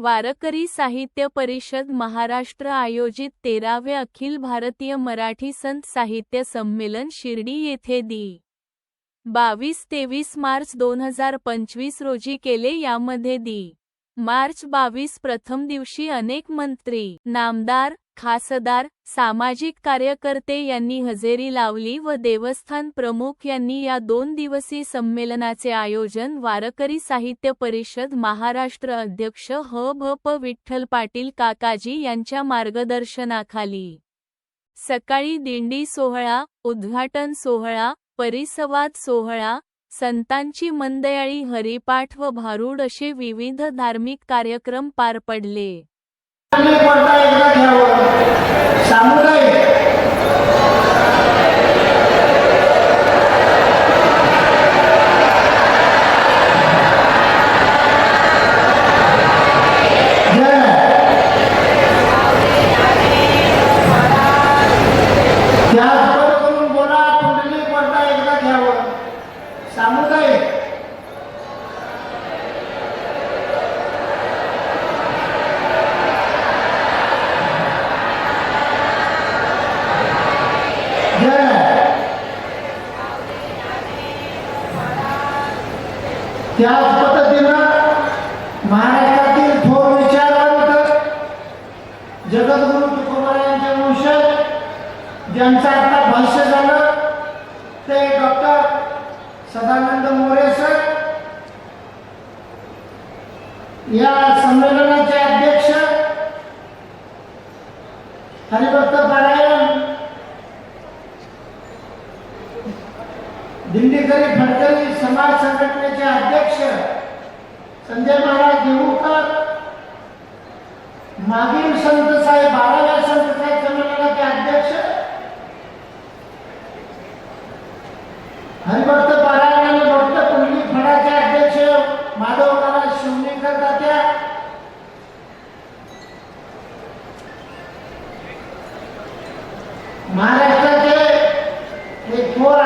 वारकरी साहित्य परिषद महाराष्ट्र आयोजित तेरावे अखिल भारतीय मराठी संत साहित्य संमेलन शिर्डी येथे दी. बावीस तेवीस मार्च दोन हजार पंचवीस रोजी केले यामध्ये दी. मार्च बावीस प्रथम दिवशी अनेक मंत्री, नामदार, खासदार, सामाजिक कार्यकर्ते यांनी हजेरी लावली व देवस्थान प्रमुख यांनी या दोन दिवसीय संमेलनाचे आयोजन वारकरी साहित्य परिषद महाराष्ट्र अध्यक्ष ह. भ. प. विठ्ठल पाटील काकाजी यांच्या मार्गदर्शनाखाली. सकाळी दिंडी सोहळा उद्घाटन सोहळा परिसंवाद सोहळा संतांची मंदयाळी हरिपाठ व भारूड असे विविध धार्मिक कार्यक्रम पार पडले आणि पडदा एकदा घ्यावं सामुदायिक जय. त्याच पद्धतीने बोला कुंडली पडदा एकदा घ्यावं सामुदायिक जय. त्याच पद्धतीनं महाराष्ट्रातील थोर विचारवंत जगद्गुरु तुकोबारायांचे वंशज ज्यांचं आता भाष्य झालं ते डॉक्टर सदानंद मोरे सर या संमेलनाचे अध्यक्ष हरिभक्त पारायण. दिंडीकरी फडकरी समाज संघटनेचे अध्यक्ष संजय महाराज देऊळकर मागील संत साहेब बाराव्या संत साहेब संमेलनाचे अध्यक्ष हरिभक्त पारायण भक्त कुंडली फडाचे अध्यक्ष माधव महाराज शिवणेकर तात्या महाराज एक थोर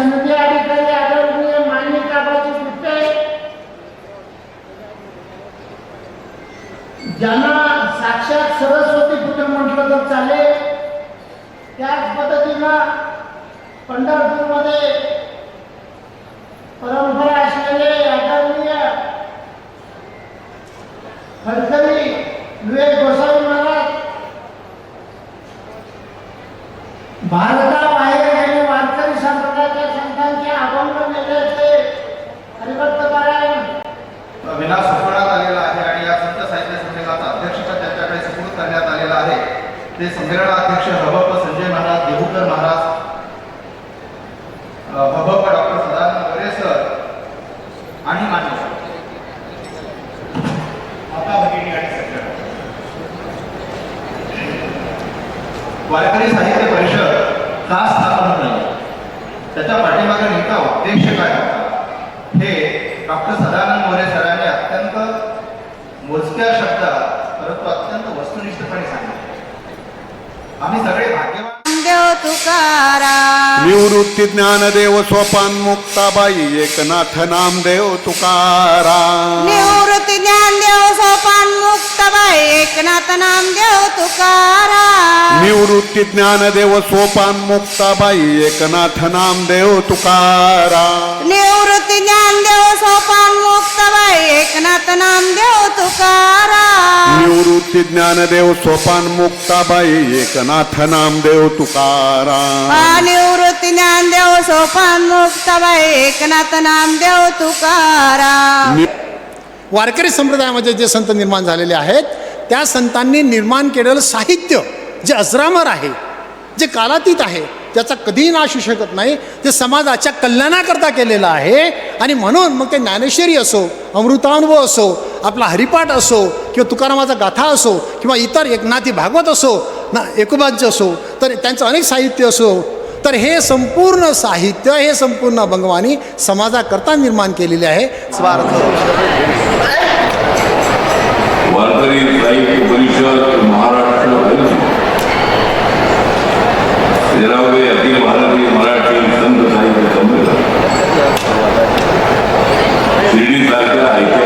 समिती अधिकारी आदरणीय मान्य आबाजी गुप्ते ज्यांना साक्षात सरस्वती पुत्र म्हटलं तर चालेल त्याच पद्धतीनं पंढरपूरमध्ये परंपरा असलेले आदरणीय फडकरी विवेक गोसावी महाराज भारत गेले वारकरी संप्रदायाच्या संतांचे अभंग नेल्याचे हरिभक्त पारायण विलास सुपवण्यात आलेला आहे आणि या संत साहित्य संमेलनाचा अध्यक्षपद त्यांच्याकडे सुपूर्द करण्यात आलेला आहे ते संमेलनाध्यक्ष हबप संजय महाराज देहूकर महाराज अ, डॉक्टर सदानंद मोरे सर आणि मान्य आता माता भगिनी आणि सज्जन. वारकरी साहित्य परिषद का स्थापन झाली. त्याच्या पाठीमागे नेमका उद्देश काय होता? हे डॉक्टर सदानंद मोरे सरांनी अत्यंत मोजक्या शब्दात परंतु अत्यंत वस्तुनिष्ठपणे सांगितले. आम्ही सगळे भाग्यवान. देव तुकाराम. निवृत्ती ज्ञानदेव सोपान मुक्ताबाई एकनाथ नामदेव तुकाराम. निवृत्ती ज्ञानदेव सोपान मुक्तबाई एकनाथ नामदेव तुकाराम. निवृत्ती ज्ञानदेव सोपान मुक्ताबाई एकनाथ नामदेव तुकाराम. निवृत्ती ज्ञानदेव सोपान मुक्तबाई एकनाथ तुकाराम निवृत्ती ज्ञानदेव सोपान मुक्ताबाई एकनाथ नामदेव तुकाराम. निवृत्ती ज्ञानदेव सोपान मुक्तबाई एकनाथ नामदेव तुकाराम. वारकरी संप्रदायामध्ये जे संत निर्माण झालेले आहेत त्या संतांनी निर्माण केलेलं साहित्य जे अजरामर आहे जे कालातीत आहे त्याचा कधीही नाश होऊ शकत नाही ते समाजाच्या कल्याणाकरता केलेलं आहे. आणि म्हणून मग ते ज्ञानेश्वरी असो अमृतानुभव असो आपला हरिपाठ असो किंवा तुकारामाचा गाथा असो किंवा इतर एकनाथी भागवत असो ना एकोबांचे असो तर त्यांचं अनेक साहित्य असो तर हे संपूर्ण साहित्य हे संपूर्ण भगवानी समाजाकरता निर्माण केलेले आहे. स्वार्थ. वारकरी साहित्य परिषद महाराष्ट्र अखिल भारतीय मराठी संत साहित्य संमेलन. ऐतिहासिक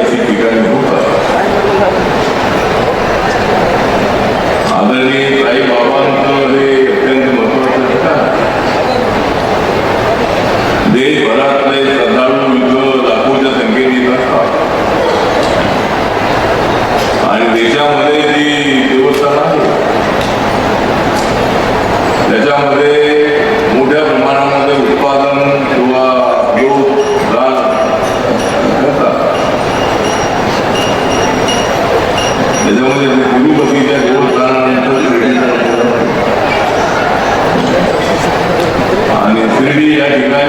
करणारे श्रद्धाळू मित्र लाखोच्या संख्येने येत असतात आणि देशामध्ये जी देवस्थान आहे त्याच्यामध्ये मोठ्या प्रमाणामध्ये उत्पादन किंवा योग दान करतात त्याच्यामध्ये गुरुपतीच्या देवस्थानानंतर आणि शिर्डी या ठिकाणी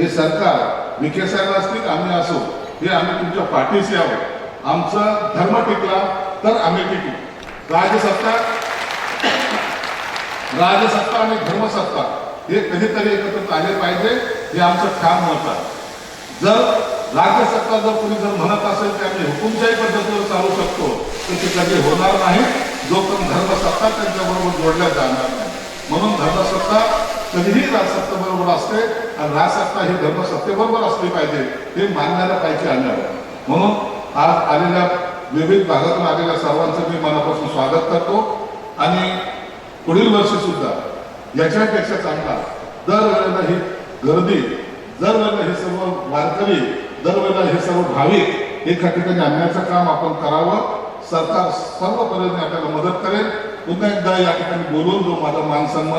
हे सरकार विखे साहेब असतील आम्ही असो हे आम्ही तुमच्या पाठीशी आहोत. आमचा धर्म टिकला तर आम्ही टिकू. राजसत्ता राजसत्ता आणि धर्मसत्ता हे कधीतरी एकत्र आले पाहिजे हे आमचं काम म्हणतात जर राज्यसत्ता जर कोणी जर म्हणत असेल की आम्ही हुकुमशाही पद्धतीवर चालू शकतो तर ते कधी होणार नाही. जोपर्यंत धर्मसत्ता त्यांच्याबरोबर जोडल्या जाणार नाही. म्हणून धर्मसत्ता कधीही राजसत्तेबरोबर असते आणि राजसत्ता ही धर्मसत्तेबरोबर असली पाहिजे हे मानण्याला पाहिजे आल्यावर. म्हणून आज आलेल्या विविध भागातून आलेल्या सर्वांचं मी मनापासून स्वागत करतो. आणि पुढील वर्षी सुद्धा याच्यापेक्षा चांगला दरवेळेला ही गर्दी दरवेळेला हे सर्व वारकरी दरवेळेला हे सर्व भाविक एका ठिकाणी आणण्याचं काम आपण करावं. सरकार सर्व पद्धतीने आपल्याला मदत करेल. पुन्हा एकदा या ठिकाणी बोलून जो माझा मान सन्मान